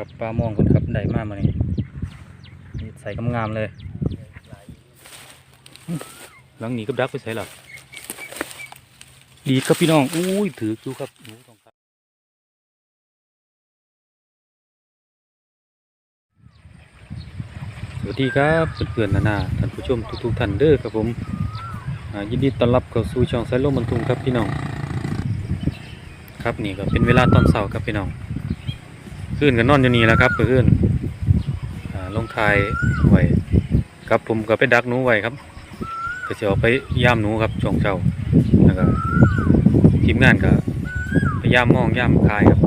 ครับปลามองคนครับได้มากมานี่ใส่กำงามเลยหลังหนี้กับดักไปใส่หรอดีครับพี่น้องอุ้ยถือครับหนูทองครับสวัสดีครับเพื่อนๆนานาท่านผู้ชมทุกๆท่านเด้อครับผมยินดีต้อนรับเข้าสู่ช่องสายลมบรรทุงครับพี่น้อง ครับนี่ก็เป็นเวลาตอนเช้าครับพี่น้อง ขึ้นกันนอนอยู่นี่แล้วครับเพื่อนอ่าลงทายไว้ครับผมก็ไปดักหนูไว้ครับก็จะออกไปย่ามหนูครับช่วงเช้าแล้วก็ทีมงานก็ไปย่ามมองย่ามคายครับ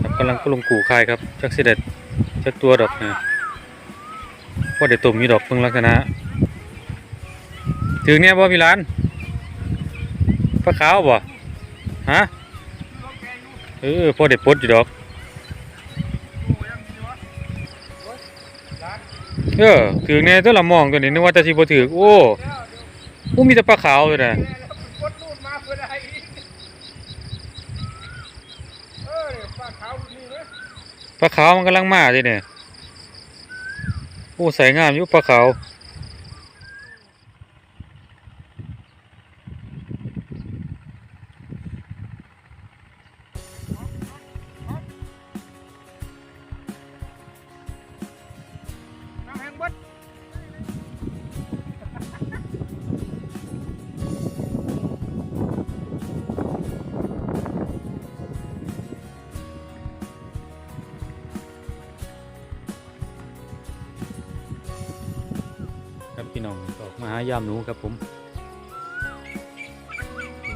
ครับกำลังก็ลงกูคายครับจักเสด็จจักตัวดอกนะพอได้ตุ่มมีดอกเพิ่งลักษณะถึงเนี่ยบ่พี่ร้านปลาขาวบ่ฮะเออพอได้ปดอยู่ดอก เออถือแน่ตัวละมองตัวนี้นึกว่าจะสิบ่ถือโอ้กูมีแต่ปลาขาวเลยนะปลาขาวรุ่นนี่นะปลาขาวมันกำลังมาสิเนี่ยโอ้ใส่งามอยู่ปลาขาว น้องออกมาหายามหนูครับผม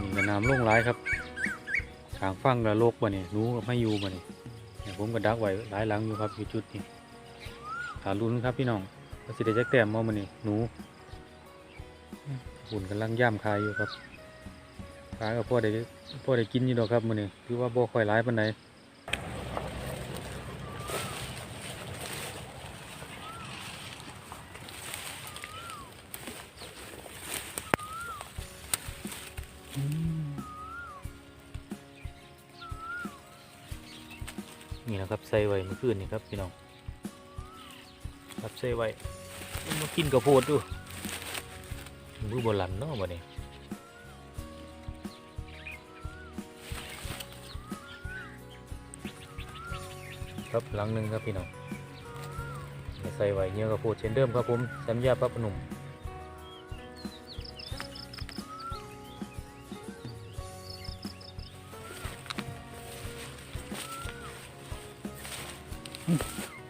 นี่ก็น้ำลงหลายครับทางฟังละโลกบ่เนี่ยหนูก็ไม่อยู่บ่เนี่ยผมก็ดักไว้หลายหลังอยู่ครับอยู่จุดนี้ถาลุ้นครับพี่น้องว่าสิได้จักแต้มมามื้อนี้หนูหุ่นกำลังย่ามคายอยู่ครับคายก็พอได้พอได้กินอยู่ดอกครับมื้อนี้คือว่าบ่ค่อยหลายปานใด นี่นะครับใส่ไว้เมื่อคืนนี่ครับพี่น้องครับใส่ไว้มากินกระโพดดูมือบหลันเนาะวันนี้ครับหลังหนึ่งครับพี่น้องใส่ไว้เนื้อกระโพดเช่นเดิมครับผมสัญญาพระพนุ่ม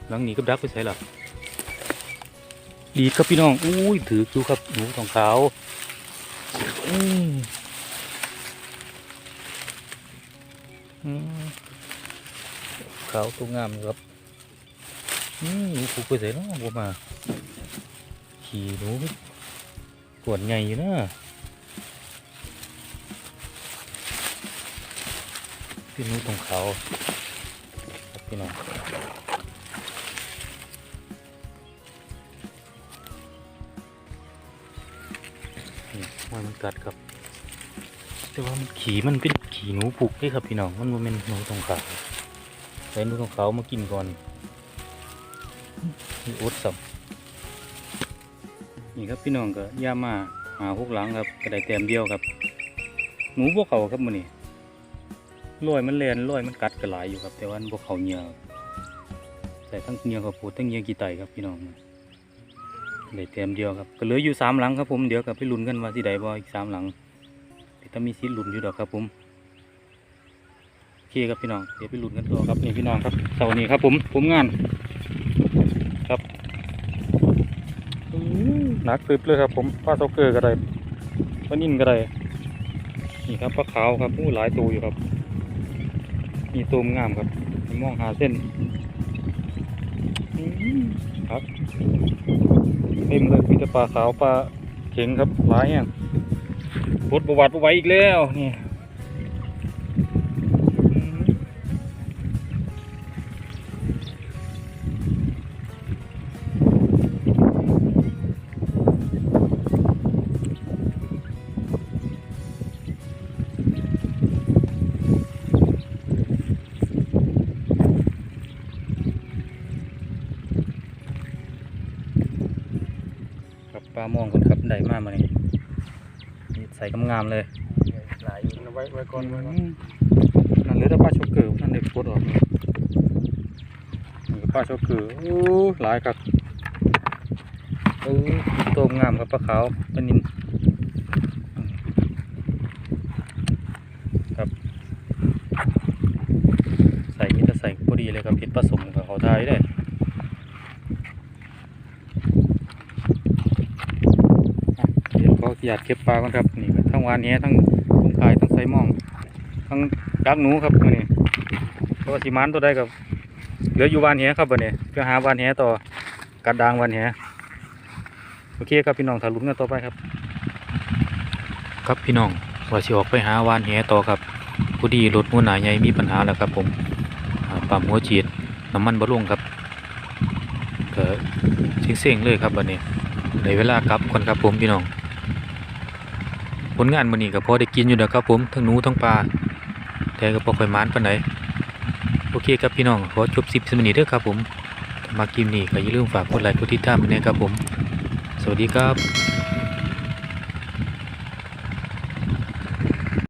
หลังนี้กับดักไปใส่หรอดีครับพี่น้องอุ้ยถือคิวครับหนูทองขาวอืมขาวตัวงามครับอืมหนูผูกไปใส่เนาะบัวมา ขี่หนูกวนใหญ่อยู่นะพี่หนูทองขาวพี่น้อง นี่ว่ามันกัดครับ แต่ว่ามันขี่มันเป็นขี่หนูผูกเด้ครับพี่น้อง มันมันเป็นหนูทองขาวใส่หนูทองขาวมากินก่อนนี่อดสับนี่ครับพี่น้องก็ย่ามาหาหกหลังครับกระไดแต้มเดียวครับ หนูพวกเขาครับมันนี่ลอยมันแลนลอยมันกัดกระหลายอยู่ครับ แต่ว่าพวกเขาเหงียใส่ทั้งเหงียเขาปูทั้งเหงียกีไตครับพี่น้อง ได้เต็มเดียวครับก็เหลืออยู่สามหลังครับผมเดี๋ยวกับไปลุ้นกันว่าสิได้บ่อีกสามหลังที่ถ้ามีสิทธิ์ลุ้นอยู่ดอกครับผมโอเคครับพี่น้องเดี๋ยวไปลุ้นกันต่อครับนี่พี่น้องครับเสาร์นี้ครับผมผมงาน ครับหนักตึบเลยครับผมปลาโซเกอร์ก็ได้ปลานิ่นก็ได้นี่ครับปลาขาวครับอู้หลายตัวอยู่ครับ มีตัวงามครับมองหาเส้นครับ เต็มเลยมีแต่ปลาขาวปลาเข็งครับหลายอย่างรถประวัติไว้อีกแล้วนี่ ลามองคนครับได้มากมานี่นี่ใส่กำงามเลยหลายอยู่นะไว้ไว้ก่อนไว้ก่อนนั่นเหลือแต่ปลาช็อกเกอร์นั่นเด็กปวดออกนี่นี่ก็ปลาช็อกเกอร์โอ้หลายครับโอ้ตัวงามครับปลาขาวปลานินอืมครับ ใส่มิตรใส่พอดีเลยครับเห็ดผสมกับเขาทายได้อะ เดี๋ยาอยากเก็บปลากันครับนี่ทั้งวานแหทั้งกุ้งขายทั้งไซมอง ทั้งดักหนูครับนี้เพราะว่าสิมานตัวใดกับเหลืออยู่วานแหครับบัดนี้เพื่อหาวานแหต่อกัดดางวานแหโอเคครับพี่น้องถาลุ้นกันต่อไปครับ ครับพี่น้องว่าสิออกไปหาวานแหต่อครับพอดีรถหัวหนาใหญ่มีปัญหาแล้วครับผมอ่าปั๊มหัวฉีดน้ำมันบ่ลงครับก็เซ็งๆเลยครับบัดนี้ได้เวลากลับคนครับผมพี่น้อง ผลงานมื้อนี้ก็พอได้กินอยู่นะครับผมทั้งหนูทั้งปลาแต่ก็บ่ค่อยมานปานใดโอเคครับพี่น้องขอจบ10มื้อนี้เด้อครับผมมาคลิปนี้ก็อย่าลืมฝากกดไลค์กดติดตามให้แน่ครับผม สวัสดีครับ